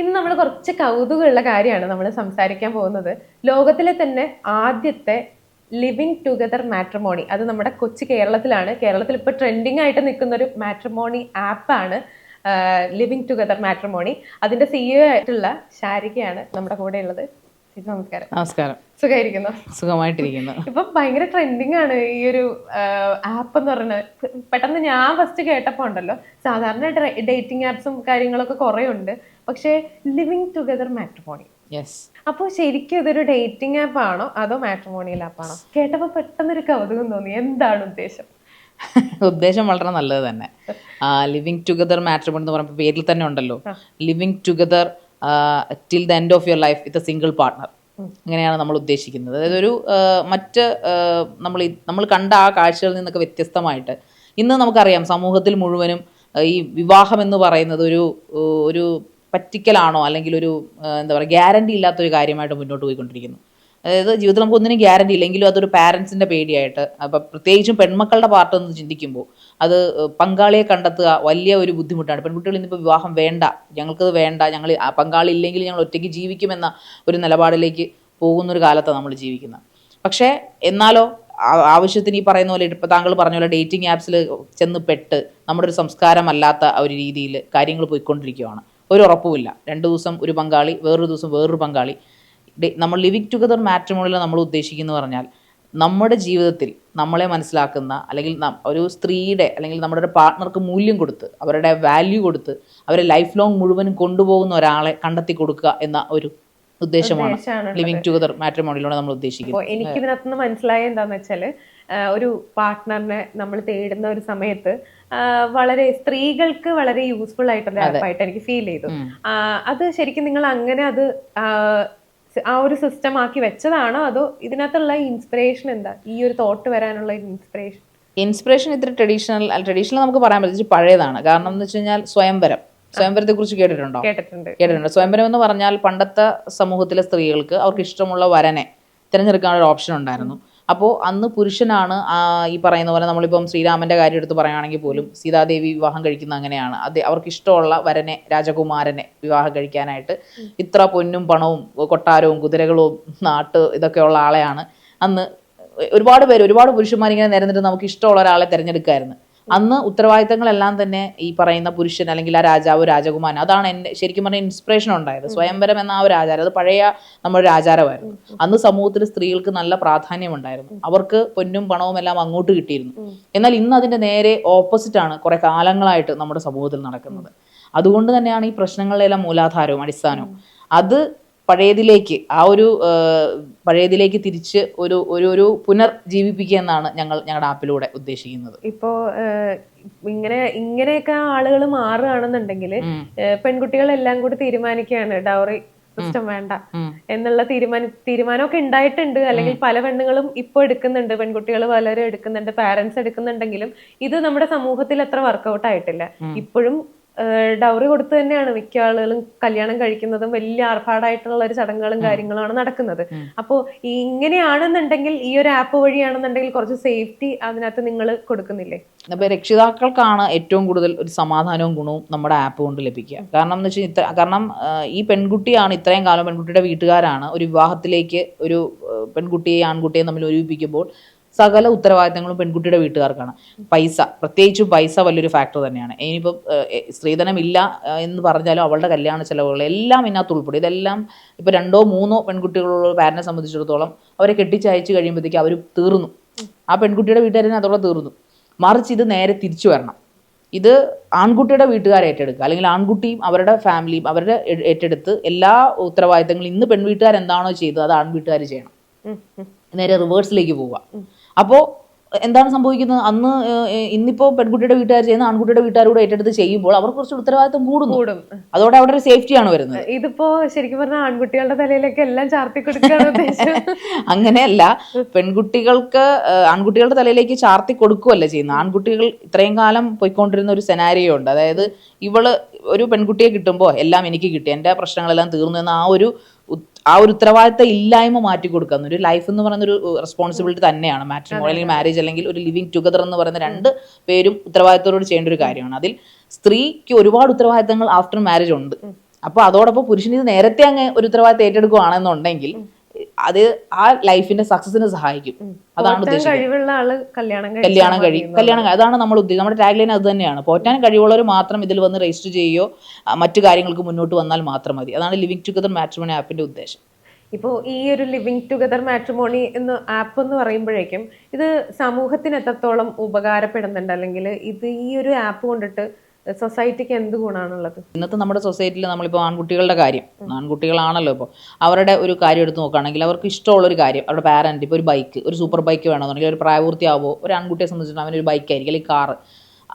ഇന്ന് നമ്മൾ കുറച്ച് കൗതുകമുള്ള കാര്യമാണ് നമ്മൾ സംസാരിക്കാൻ പോകുന്നത്. ലോകത്തിലെ തന്നെ ആദ്യത്തെ ലിവിങ് ടുഗദർ മാട്രിമോണി അത് നമ്മുടെ കൊച്ചു കേരളത്തിലാണ്. കേരളത്തിൽ ഇപ്പോൾ ട്രെൻഡിങ് ആയിട്ട് നിൽക്കുന്ന ഒരു മാട്രിമോണി ആപ്പാണ് ലിവിങ് ടുഗദർ മാട്രിമോണി അതിന്റെ സിഇഒ ആയിട്ടുള്ള ശാരികയാണ് നമ്മുടെ കൂടെ ഉള്ളത്. ചേച്ചി നമസ്കാരം. നമസ്കാരം. സുഖമായിരിക്കുന്നു സുഖമായിട്ടിരിക്കുന്നു. ഇപ്പൊ ഭയങ്കര ട്രെൻഡിങ് ആണ് ഈ ഒരു ആപ്പ് എന്ന് പറയുന്നത് പെട്ടെന്ന് ഞാൻ ഫസ്റ്റ് കേട്ടപ്പോ ഉണ്ടല്ലോ സാധാരണ ഡേറ്റിംഗ് ആപ്സും കാര്യങ്ങളൊക്കെ കുറെ ഉണ്ട് പക്ഷേ ലിവിങ് ടുഗദർ മാട്രിമോണി യെസ് അപ്പോൾ ശരിക്കും ഇതൊരു ഡേറ്റിംഗ് ആപ്പ് ആണോ? അതോ മാട്രിമോണിയൽ ആപ്പാണോ കേട്ടപ്പോ പെട്ടെന്നൊരു കൗതുകം തോന്നി. എന്താണ് ഉദ്ദേശം? ഉദ്ദേശം വളരെ നല്ലത് തന്നെ. ലിവിങ് ടുഗദർ മാട്രിമോണി എന്ന് പറയുമ്പോൾ പേരിൽ തന്നെ ഉണ്ടല്ലോ. Living together till the end of your life with a single partner അങ്ങനെയാണ് നമ്മൾ ഉദ്ദേശിക്കുന്നത്. അതായത് ഒരു ആ, മറ്റ് ആ, നമ്മൾ നമ്മൾ കണ്ട ആ കാഴ്ചകളിൽ നിന്നൊക്കെ വ്യത്യസ്തമായിട്ട് ഇന്ന് നമുക്കറിയാം സമൂഹത്തിൽ മുഴുവനും ആ, ഈ വിവാഹം എന്ന് പറയുന്നത് ഒരു ഒരു പറ്റിക്കലാണോ അല്ലെങ്കിൽ ഒരു എന്താ പറയുക ഗ്യാരണ്ടി ഇല്ലാത്തൊരു കാര്യമായിട്ട് മുന്നോട്ട് പോയിക്കൊണ്ടിരിക്കുന്നു. അതായത് ജീവിതത്തിൽ നമുക്ക് ഒന്നിനും ഗ്യാരണ്ടി ഇല്ലെങ്കിലും അതൊരു പാരൻസിന്റെ പേടിയായിട്ട് അപ്പം പ്രത്യേകിച്ചും പെൺമക്കളുടെ പാർട്ട് എന്ന് ചിന്തിക്കുമ്പോൾ അത് പങ്കാളിയെ കണ്ടെത്തുക വലിയ ഒരു ബുദ്ധിമുട്ടാണ്. പെൺകുട്ടികൾ ഇന്നിപ്പോൾ വിവാഹം വേണ്ട. ഞങ്ങൾക്കത് വേണ്ട. ഞങ്ങൾ പങ്കാളി ഇല്ലെങ്കിൽ ഞങ്ങൾ ഒറ്റയ്ക്ക് ജീവിക്കുമെന്ന ഒരു നിലപാടിലേക്ക് പോകുന്നൊരു കാലത്താണ് നമ്മൾ ജീവിക്കുന്നത്. പക്ഷേ എന്നാലോ ആവശ്യത്തിന് ഈ പറയുന്ന പോലെ ഇപ്പോൾ താങ്കൾ പറഞ്ഞ പോലെ ഡേറ്റിംഗ് ആപ്സിൽ ചെന്ന് പെട്ട് നമ്മുടെ ഒരു സംസ്കാരമല്ലാത്ത ഒരു രീതിയിൽ കാര്യങ്ങൾ പോയിക്കൊണ്ടിരിക്കുകയാണ് ഒരു ഉറപ്പുമില്ല. രണ്ട് ദിവസം ഒരു പങ്കാളി വേറൊരു ദിവസം വേറൊരു പങ്കാളി. നമ്മൾ ലിവിങ് ടുഗദർ മാട്രിമോണിയിൽ നമ്മൾ ഉദ്ദേശിക്കുന്നു പറഞ്ഞാൽ നമ്മുടെ ജീവിതത്തിൽ നമ്മളെ മനസ്സിലാക്കുന്ന അല്ലെങ്കിൽ ഒരു സ്ത്രീയുടെ അല്ലെങ്കിൽ നമ്മുടെ ഒരു പാർട്ട്ണർക്ക് മൂല്യം കൊടുത്ത് അവരുടെ വാല്യൂ കൊടുത്ത് അവരെ ലൈഫ് ലോങ് മുഴുവനും കൊണ്ടുപോകുന്ന ഒരാളെ കണ്ടെത്തി കൊടുക്കുക എന്ന ഒരു ഉദ്ദേശമാണ് ലിവിങ് ടുഗദർ മാട്രിമോണിയിലൂടെ നമ്മൾ ഉദ്ദേശിക്കുന്നത്. എനിക്ക് ഇതിനകത്തുനിന്ന് മനസ്സിലായ എന്താന്ന് വെച്ചാൽ ഒരു പാർട്ട്ണറിനെ നമ്മൾ തേടുന്ന ഒരു സമയത്ത് വളരെ സ്ത്രീകൾക്ക് വളരെ യൂസ്ഫുൾ ആയിട്ടുള്ള ആപ്പായിട്ട് എനിക്ക് ഫീൽ ചെയ്തു. അത് ശരിക്കും നിങ്ങൾ അങ്ങനെ അത് ആ, ഒരു സിസ്റ്റം ആക്കി വെച്ചതാണോ? അതോ ഇതിനകത്തുള്ള ഇൻസ്പിറേഷൻ എന്താ? ഈ ഒരു തോട്ട് വരാനുള്ള ഇൻസ്പിറേഷൻ ഇൻസ്പിറേഷൻ ഇത്ര ട്രഡീഷണൽ ട്രഡീഷണൽ നമുക്ക് പറയാൻ പറ്റും പഴയതാണ്. കാരണം എന്ന് വെച്ച് കഴിഞ്ഞാൽ സ്വയംവരം. സ്വയംവരത്തെ കുറിച്ച് കേട്ടിട്ടുണ്ടോ? കേട്ടിട്ടുണ്ട്. കേട്ടിട്ടുണ്ട്. സ്വയംവരം എന്ന് പറഞ്ഞാൽ പണ്ടത്തെ സമൂഹത്തിലെ സ്ത്രീകൾക്ക് അവർക്ക് ഇഷ്ടമുള്ള വരനെ തിരഞ്ഞെടുക്കാനുള്ള ഒരു ഓപ്ഷൻ ഉണ്ടായിരുന്നു. അപ്പോൾ അന്ന് പുരുഷനാണ് ഈ പറയുന്ന പോലെ നമ്മളിപ്പം ശ്രീരാമന്റെ കാര്യം എടുത്ത് പറയുകയാണെങ്കിൽ പോലും സീതാദേവി വിവാഹം കഴിക്കുന്ന അങ്ങനെയാണ്. അത് അവർക്ക് ഇഷ്ടമുള്ള വരനെ രാജകുമാരനെ വിവാഹം കഴിക്കാനായിട്ട് ഇത്ര പൊന്നും പണവും കൊട്ടാരവും കുതിരകളും നാട്ട് ഇതൊക്കെയുള്ള ആളെയാണ്. അന്ന് ഒരുപാട് പേര് ഒരുപാട് പുരുഷന്മാരിങ്ങനെ നിരന്നിട്ട് നമുക്ക് ഇഷ്ടമുള്ള ഒരാളെ തിരഞ്ഞെടുക്കായിരുന്നു. അന്ന് ഉത്തരവാദിത്തങ്ങളെല്ലാം തന്നെ ഈ പറയുന്ന പുരുഷൻ അല്ലെങ്കിൽ ആ രാജാവ് രാജകുമാരൻ അതാണ് എന്റെ ശരിക്കും പറഞ്ഞ ഇൻസ്പിറേഷൻ ഉണ്ടായത്. സ്വയംവരം എന്ന ആ ഒരു ആചാരം അത് പഴയ നമ്മുടെ ആചാരമായിരുന്നു. അന്ന് സമൂഹത്തിൽ സ്ത്രീകൾക്ക് നല്ല പ്രാധാന്യം ഉണ്ടായിരുന്നു അവർക്ക് പൊന്നും പണവും എല്ലാം അങ്ങോട്ട് കിട്ടിയിരുന്നു. എന്നാൽ ഇന്ന് അതിന്റെ നേരെ ഓപ്പോസിറ്റ് ആണ് കുറെ കാലങ്ങളായിട്ട് നമ്മുടെ സമൂഹത്തിൽ നടക്കുന്നത്. അതുകൊണ്ട് തന്നെയാണ് ഈ പ്രശ്നങ്ങളിലെല്ലാം മൂലാധാരവും അടിസ്ഥാനവും. അത് പഴയതിലേക്ക് ആ ഒരു പഴയതിലേക്ക് തിരിച്ച് ഒരു ഒരു ഒരു പുനർജീവിപ്പിക്കുക എന്നാണ് ഞങ്ങൾ ഞങ്ങളുടെ ആപ്പിലൂടെ ഉദ്ദേശിക്കുന്നത്. ഇപ്പോ ഇങ്ങനെ ഇങ്ങനെയൊക്കെ ആളുകൾ മാറുകയാണെന്നുണ്ടെങ്കിൽ പെൺകുട്ടികൾ പെൺകുട്ടികളെല്ലാം കൂടി തീരുമാനിക്കുകയാണ് ഡൗറി സിസ്റ്റം വേണ്ട. എന്നുള്ള തീരുമാന തീരുമാനമൊക്കെ ഉണ്ടായിട്ടുണ്ട്. അല്ലെങ്കിൽ പല പെണ്ണുങ്ങളും ഇപ്പോൾ എടുക്കുന്നുണ്ട്. പെൺകുട്ടികൾ പലരും എടുക്കുന്നുണ്ട്. പാരന്റ്സ് എടുക്കുന്നുണ്ടെങ്കിലും ഇത് നമ്മുടെ സമൂഹത്തിൽ അത്ര വർക്കൗട്ട് ആയിട്ടില്ല. ഇപ്പോഴും ഡൗറി കൊടുത്തു തന്നെയാണ് മിക്ക ആളുകളും കല്യാണം കഴിക്കുന്നതും വലിയ ആർഭാടായിട്ടുള്ള ഒരു ചടങ്ങുകളും കാര്യങ്ങളുമാണ് നടക്കുന്നത്. അപ്പോൾ ഇങ്ങനെയാണെന്നുണ്ടെങ്കിൽ ഈ ഒരു ആപ്പ് വഴിയാണെന്നുണ്ടെങ്കിൽ കുറച്ച് സേഫ്റ്റി അതിനകത്ത് നിങ്ങൾ കൊടുക്കുന്നില്ലേ? അപ്പോൾ രക്ഷിതാക്കൾക്കാണ് ഏറ്റവും കൂടുതൽ ഒരു സമാധാനവും ഗുണവും നമ്മുടെ ആപ്പ് കൊണ്ട് ലഭിക്കുക. കാരണം എന്ന് വെച്ചാൽ ഇത്ര കാരണം ഈ പെൺകുട്ടിയാണ് ഇത്രയും കാലം പെൺകുട്ടിയുടെ വീട്ടുകാരാണ് ഒരു വിവാഹത്തിലേക്ക് ഒരു പെൺകുട്ടിയെ ആൺകുട്ടിയെ തമ്മിൽ ഒരുമിപ്പിക്കുമ്പോൾ സകല ഉത്തരവാദിത്തങ്ങളും പെൺകുട്ടിയുടെ വീട്ടുകാർക്കാണ്. പൈസ പ്രത്യേകിച്ചും പൈസ വലിയൊരു ഫാക്ടർ തന്നെയാണ്. ഇനിയിപ്പോൾ സ്ത്രീധനം ഇല്ല എന്ന് പറഞ്ഞാലും അവളുടെ കല്യാണ ചെലവുകൾ എല്ലാം ഇതിനകത്ത് ഉൾപ്പെടും. ഇതെല്ലാം ഇപ്പോൾ രണ്ടോ മൂന്നോ പെൺകുട്ടികളുള്ള പാരനെ സംബന്ധിച്ചിടത്തോളം അവരെ കെട്ടിച്ചയച്ച് കഴിയുമ്പോഴത്തേക്ക് അവർ തീർന്നു. ആ പെൺകുട്ടിയുടെ വീട്ടുകാരനെ അതോടെ തീർന്നു. മറിച്ച് ഇത് നേരെ തിരിച്ചു വരണം. ഇത് ആൺകുട്ടിയുടെ വീട്ടുകാരെ ഏറ്റെടുക്കുക. അല്ലെങ്കിൽ ആൺകുട്ടിയും അവരുടെ ഫാമിലിയും അവരുടെ ഏറ്റെടുത്ത് എല്ലാ ഉത്തരവാദിത്തങ്ങളും ഇന്ന് പെൺവീട്ടുകാർ എന്താണോ ചെയ്തത് അത് ആൺവീട്ടുകാർ ചെയ്യണം. നേരെ റിവേഴ്സിലേക്ക് പോവുക. അപ്പോൾ എന്താണ് സംഭവിക്കുന്നത്? അന്ന് ഇന്നിപ്പോ പെൺകുട്ടിയുടെ വീട്ടുകാർ ചെയ്യുന്ന ആൺകുട്ടിയുടെ വീട്ടുകാരോട് ഏറ്റെടുത്ത് ചെയ്യുമ്പോൾ അവർക്ക് കുറച്ച് ഉത്തരവാദിത്തം കൂടുന്നു. കൂടും. അതോടെ അവിടെ ഒരു സേഫ്റ്റിയാണ് വരുന്നത്. ഇതിപ്പോ ശരിക്കും പറഞ്ഞാൽ ആൺകുട്ടികളുടെ തലയിലേക്ക് എല്ലാം ചാർത്തി കൊടുക്കുകയാണ് അങ്ങനെയല്ല പെൺകുട്ടികൾക്ക് ആൺകുട്ടികളുടെ തലയിലേക്ക് ചാർത്തി കൊടുക്കുകയല്ല ചെയ്യുന്നത്. ആൺകുട്ടികൾ ഇത്രയും കാലം പോയിക്കൊണ്ടിരുന്ന ഒരു സെനാരിയോ ഉണ്ട്. അതായത് ഇവൾ ഒരു പെൺകുട്ടിയെ കിട്ടുമ്പോ എല്ലാം എനിക്ക് കിട്ടി എന്റെ പ്രശ്നങ്ങളെല്ലാം തീർന്നു എന്ന ആ ഒരു ആ ഒരു ഉത്തരവാദിത്തം ഇല്ലായ്മ മാറ്റി കൊടുക്കുന്ന. ഒരു ലൈഫ് എന്ന് പറയുന്ന ഒരു റെസ്പോൺസിബിലിറ്റി തന്നെയാണ്. മാട്രിമോണി അല്ലെങ്കിൽ മാരേജ് അല്ലെങ്കിൽ ഒരു ലിവിങ് ടുഗദർ എന്ന് പറയുന്ന രണ്ട് പേരും ഉത്തരവാദിത്തത്തോട് ചെയ്യേണ്ട ഒരു കാര്യമാണ്. അതിൽ സ്ത്രീക്ക് ഒരുപാട് ഉത്തരവാദിത്തങ്ങൾ ആഫ്റ്റർ മാരേജ് ഉണ്ട്. അപ്പോൾ അതോടൊപ്പം പുരുഷൻ ഇത് നേരത്തെ അങ്ങ് ഒരു ഉത്തരവാദിത്തം ഏറ്റെടുക്കുകയാണെന്നുണ്ടെങ്കിൽ അത് ആ ലൈഫിന്റെ സക്സസിന് സഹായിക്കും. അതാണ് കഴിവുള്ള ആൾ കല്യാണം കല്യാണം കഴിയും. കല്യാണം അതാണ് നമ്മൾ ഉദ്ദേശം നമ്മുടെ ടാഗ് ലൈൻ അത് തന്നെയാണ്. പോറ്റാൻ കഴിവുള്ളവർ മാത്രം ഇതിൽ വന്ന് രജിസ്റ്റർ ചെയ്യുകയോ മറ്റു കാര്യങ്ങൾക്ക് മുന്നോട്ട് വന്നാൽ മാത്രം മതി. അതാണ് ലിവിങ് ടുഗദർ മാട്രിമോണി ആപ്പിന്റെ ഉദ്ദേശം. ഇപ്പോൾ ഈ ഒരു ലിവിങ് ടുഗദർ മാട്രിമോണി എന്ന ആപ്പ് എന്ന് പറയുമ്പോഴേക്കും ഇത് സമൂഹത്തിന് എത്രത്തോളം ഉപകാരപ്പെടുന്നുണ്ട്? അല്ലെങ്കിൽ ഇത് ഈ ഒരു ആപ്പ് കൊണ്ടിട്ട് സൊസൈറ്റിക്ക് എന്ത് ഗുണമാണുള്ളത് ഇന്നത്തെ നമ്മുടെ സൊസൈറ്റിയിൽ നമ്മളിപ്പോൾ ആൺകുട്ടികളുടെ കാര്യം. ആൺകുട്ടികളാണല്ലോ ഇപ്പോൾ അവരുടെ ഒരു കാര്യം എടുത്ത് നോക്കുകയാണെങ്കിൽ അവർക്ക് ഇഷ്ടമുള്ള ഒരു കാര്യം. അവരുടെ പാരന്റ് ഇപ്പോൾ ഒരു ബൈക്ക് ഒരു സൂപ്പർ ബൈക്ക് വേണമെന്നുണ്ടെങ്കിൽ ഒരു പ്രായപൂർത്തിയാവുമ്പോൾ ഒരു ആൺകുട്ടിയെ സംബന്ധിച്ചിട്ട് അവനൊരു ബൈക്ക് ആയിരിക്കും. അല്ലെങ്കിൽ കാറ്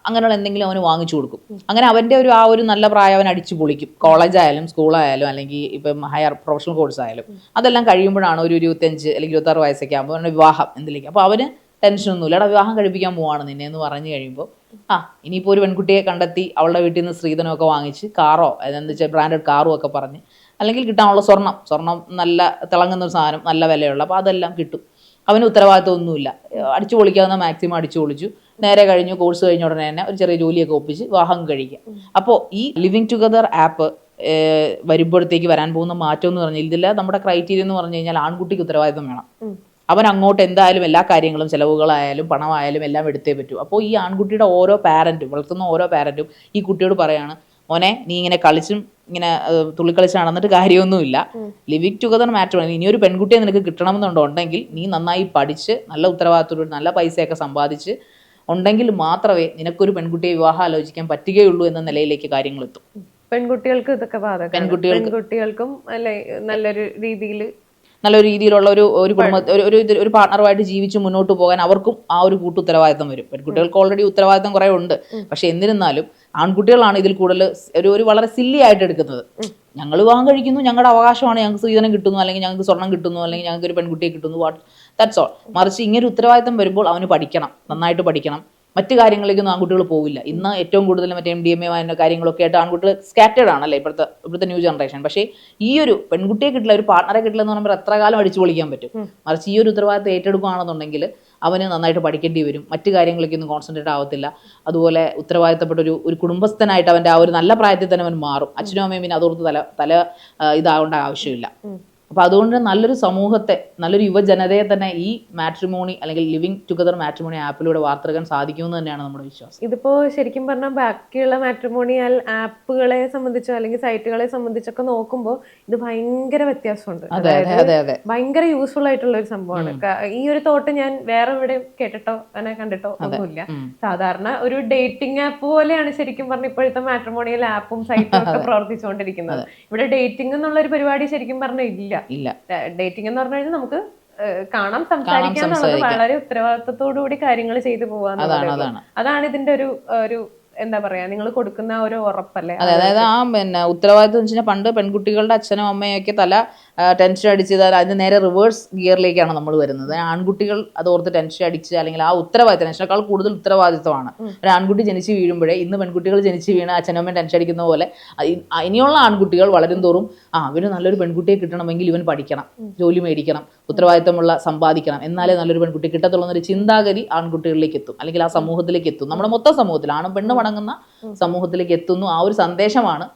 അങ്ങനെയുള്ള എന്തെങ്കിലും അവന് വാങ്ങിച്ചു കൊടുക്കും. അങ്ങനെ അവന്റെ ഒരു ആ ഒരു നല്ല പ്രായം അവൻ അടിച്ചു പൊളിക്കും. കോളേജായാലും സ്കൂളായാലും അല്ലെങ്കിൽ ഇപ്പം ഹയർ പ്രൊഫഷണൽ കോഴ്സ് ആയാലും. അതെല്ലാം കഴിയുമ്പോഴാണ് ഒരു ഇരുപത്തഞ്ച് അല്ലെങ്കിൽ ഇരുപത്താറ് വയസ്സൊക്കെ ആകുമ്പോൾ അവന്റെ വിവാഹം എന്തിലേക്ക്. അപ്പോൾ അവന് ടെൻഷനൊന്നുമില്ല എടാ വിവാഹം കഴിപ്പിക്കാൻ പോവാണ് നിന്നെ എന്ന് പറഞ്ഞു കഴിയുമ്പോൾ ആ ഇനിയിപ്പോൾ ഒരു പെൺകുട്ടിയെ കണ്ടെത്തി അവളുടെ വീട്ടിൽ നിന്ന് സ്ത്രീധനമൊക്കെ വാങ്ങിച്ച് കാറോ അതെന്താ വെച്ചാൽ ബ്രാൻഡഡ് കാറും ഒക്കെ പറഞ്ഞ് അല്ലെങ്കിൽ കിട്ടാനുള്ള സ്വർണം സ്വർണം നല്ല തിളങ്ങുന്ന ഒരു സാധനം നല്ല വിലയുള്ള അപ്പോൾ അതെല്ലാം കിട്ടും. അവന് ഉത്തരവാദിത്വം ഒന്നുമില്ല അടിച്ചു പൊളിക്കാവുന്ന മാക്സിമം അടിച്ചു പൊളിച്ചു. നേരെ കഴിഞ്ഞു കോഴ്സ് കഴിഞ്ഞ ഉടനെ തന്നെ ഒരു ചെറിയ ജോലിയൊക്കെ ഒപ്പിച്ച് വിവാഹം കഴിക്കുക അപ്പോൾ ഈ ലിവിങ് ടുഗദർ ആപ്പ് വരുമ്പോഴത്തേക്ക് വരാൻ പോകുന്ന മാറ്റം എന്ന് പറഞ്ഞാൽ ഇതിൽ നമ്മുടെ ക്രൈറ്റീരിയ എന്ന് പറഞ്ഞു കഴിഞ്ഞാൽ ആൺകുട്ടിക്ക് ഉത്തരവാദിത്തം വേണം. അവൻ അങ്ങോട്ട് എന്തായാലും എല്ലാ കാര്യങ്ങളും ചിലവുകളായാലും പണമായാലും എല്ലാം എടുത്തേ പറ്റൂ. അപ്പോൾ ഈ ആൺകുട്ടിയുടെ ഓരോ പാരന്റും വളർത്തുന്ന ഓരോ പാരന്റും ഈ കുട്ടിയോട് പറയാണ് മോനെ നീ ഇങ്ങനെ കളിച്ചും ഇങ്ങനെ തുള്ളിക്കളിച്ചും നടന്നിട്ട് കാര്യമൊന്നുമില്ല. ലിവിങ് ടുഗദർ മാറ്റർ ഇനി ഒരു പെൺകുട്ടിയെ നിനക്ക് കിട്ടണമെന്നുണ്ടോ? ഉണ്ടെങ്കിൽ നീ നന്നായി പഠിച്ച് നല്ല ഉത്തരവാദിത്തത്തോട് നല്ല പൈസയൊക്കെ സമ്പാദിച്ച് ഉണ്ടെങ്കിൽ മാത്രമേ നിനക്കൊരു പെൺകുട്ടിയെ വിവാഹം ആലോചിക്കാൻ പറ്റുകയുള്ളൂ എന്ന നിലയിലേക്ക് കാര്യങ്ങൾ എത്തും പെൺകുട്ടികൾക്ക് ഇതൊക്കെ ബാധകം പെൺകുട്ടികൾക്കും. അല്ലെ നല്ലൊരു രീതിയിൽ നല്ലൊരു രീതിയിലുള്ള ഒരു ഒരു കുടുംബ ഒരു ഒരു പാർട്ണറുമായിട്ട് ജീവിച്ച് മുന്നോട്ട് പോകാൻ അവർക്കും ആ ഒരു കൂട്ടു ഉത്തരവാദിത്തം വരും. പെൺകുട്ടികൾക്ക് ഓൾറെഡി ഉത്തരവാദിത്തം കുറെ ഉണ്ട്. പക്ഷെ എന്നിരുന്നാലും ആൺകുട്ടികളാണ് ഇതിൽ കൂടുതൽ ഒരു ഒരു വളരെ സില്ലി ആയിട്ട് എടുക്കുന്നത്. ഞങ്ങൾ വിവാഹം കഴിക്കുന്നു ഞങ്ങളുടെ അവകാശമാണ് ഞങ്ങൾക്ക് സ്ത്രീധനം കിട്ടുന്നു അല്ലെങ്കിൽ ഞങ്ങൾക്ക് സ്വർണം കിട്ടുന്നു അല്ലെങ്കിൽ ഞങ്ങൾക്ക് ഒരു പെൺകുട്ടിയെ കിട്ടുന്നു വാട്ട് ദാറ്റ്സ് ഓൾ മറിച്ച് ഇങ്ങനെ ഉത്തരവാദിത്തം വരുമ്പോൾ അവന് പഠിക്കണം നന്നായിട്ട് പഠിക്കണം. മറ്റു കാര്യങ്ങളിലേക്കൊന്നും ആൺകുട്ടികൾ പോവില്ല. ഇന്ന് ഏറ്റവും കൂടുതൽ മറ്റേ എം ഡി എം എ അതിന്റെ കാര്യങ്ങളൊക്കെ ആയിട്ട് ആൺകുട്ടികൾ സ്കാറ്റേഡ് ആണല്ലേ? ഇപ്പോഴത്തെ ഇപ്പോഴത്തെ ന്യൂ ജനറേഷൻ പക്ഷേ ഈ ഒരു പെൺകുട്ടിയെ കിട്ടില്ല ഒരു പാർട്ണറെ കിട്ടില്ല എന്ന് പറയുമ്പോൾ എത്ര കാലം അടിച്ചു പൊളിക്കാൻ പറ്റും? മറിച്ച് ഈ ഒരു ഉത്തരവാദിത്തം ഏറ്റെടുക്കുകയാണെന്നുണ്ടെങ്കിൽ അവന് നന്നായിട്ട് പഠിക്കേണ്ടി വരും. മറ്റു കാര്യങ്ങളിലേക്കൊന്നും കോൺസെൻട്രേറ്റ് ആവത്തില്ല. അതുപോലെ ഉത്തരവാദിത്തപ്പെട്ട ഒരു ഒരു കുടുംബസ്ഥനായിട്ട് അവന്റെ ആ ഒരു നല്ല പ്രായത്തിൽ തന്നെ അവൻ മാറും. അച്ഛനും അമ്മയും പിന്നെ അതോർത്ത് തല തല ഇതാവേണ്ട ആവശ്യമില്ല. അപ്പൊ അതുകൊണ്ട് നല്ലൊരു സമൂഹത്തെ നല്ലൊരു യുവജനതയെ തന്നെ ഈ മാട്രിമോണി അല്ലെങ്കിൽ ലിവിങ് ടുഗദർ മാട്രിമോണി ആപ്പിലൂടെ വാർത്തെടുക്കാൻ സാധിക്കുമെന്ന് തന്നെയാണ് നമ്മുടെ വിശ്വാസം. ഇതിപ്പോൾ ശരിക്കും പറഞ്ഞാൽ ബാക്കിയുള്ള മാട്രിമോണിയൽ ആപ്പുകളെ സംബന്ധിച്ചോ അല്ലെങ്കിൽ സൈറ്റുകളെ സംബന്ധിച്ചൊക്കെ നോക്കുമ്പോൾ ഇത് ഭയങ്കര വ്യത്യാസമുണ്ട്. ഭയങ്കര യൂസ്ഫുൾ ആയിട്ടുള്ള ഒരു സംഭവമാണ്. ഈ ഒരു തോട്ട് ഞാൻ വേറെ എവിടെയും കേട്ടിട്ടോ അങ്ങനെ കണ്ടിട്ടോ ഒന്നുമില്ല. സാധാരണ ഒരു ഡേറ്റിംഗ് ആപ്പ് പോലെയാണ് ശരിക്കും പറഞ്ഞ ഇപ്പോഴത്തെ മാട്രിമോണിയൽ ആപ്പും സൈറ്റും ഒക്കെ പ്രവർത്തിച്ചുകൊണ്ടിരിക്കുന്നത്. ഇവിടെ ഡേറ്റിംഗ് എന്നുള്ള ഒരു പരിപാടി ശരിക്കും പറഞ്ഞാൽ ഇല്ല. ഇല്ല ഡേറ്റിംഗ് എന്ന് പറഞ്ഞു കഴിഞ്ഞാൽ നമുക്ക് കാണാം സംസാരിക്കാം എന്നുള്ളത് വളരെ ഉത്തരവാദിത്തത്തോടു കൂടി കാര്യങ്ങൾ ചെയ്തു പോവാന്ന് അതാണ് ഇതിന്റെ ഒരു ഒരു എന്താ പറയാ നിങ്ങൾ കൊടുക്കുന്ന ഒരു ഉറപ്പല്ലേ? അതെ അതായത് ആ പിന്നെ ഉത്തരവാദിത്വം എന്ന് വെച്ചാൽ പണ്ട് പെൺകുട്ടികളുടെ അച്ഛനും അമ്മയൊക്കെ തല ടെൻഷൻ അടിച്ച് അതിന് നേരെ റിവേഴ്സ് ഗിയറിലേക്കാണ് നമ്മൾ വരുന്നത്. ആൺകുട്ടികൾ അത് ഓർത്ത് ടെൻഷൻ അടിച്ച് അല്ലെങ്കിൽ ആ ഉത്തരവാദിത്തം ടെൻഷനേക്കാൾ കൂടുതൽ ഉത്തരവാദിത്തമാണ് ഒരു ആൺകുട്ടി ജനിച്ച് വീഴുമ്പോഴേ ഇന്ന് പെൺകുട്ടികൾ ജനിച്ച് വീണ് അച്ഛനമ്മ ടെൻഷൻ അടിക്കുന്ന പോലെ ഇനിയുള്ള ആൺകുട്ടികൾ വളരും തോറും ആ അവന് നല്ലൊരു പെൺകുട്ടിയെ കിട്ടണമെങ്കിൽ ഇവൻ പഠിക്കണം ജോലി മേടിക്കണം ഉത്തരവാദിത്തമുള്ള സമ്പാദിക്കണം. എന്നാലേ നല്ലൊരു പെൺകുട്ടി കിട്ടത്തുള്ളൂ എന്നൊരു ചിന്താഗതി ആൺകുട്ടികളിലേക്ക് എത്തും. അല്ലെങ്കിൽ ആ സമൂഹത്തിലേക്ക് എത്തും. നമ്മുടെ മൊത്തം സമൂഹത്തിൽ ആണും പെണ്ണും അടങ്ങുന്ന സമൂഹത്തിലേക്ക് എത്തുന്നു ആ ഒരു സന്ദേശമാണ്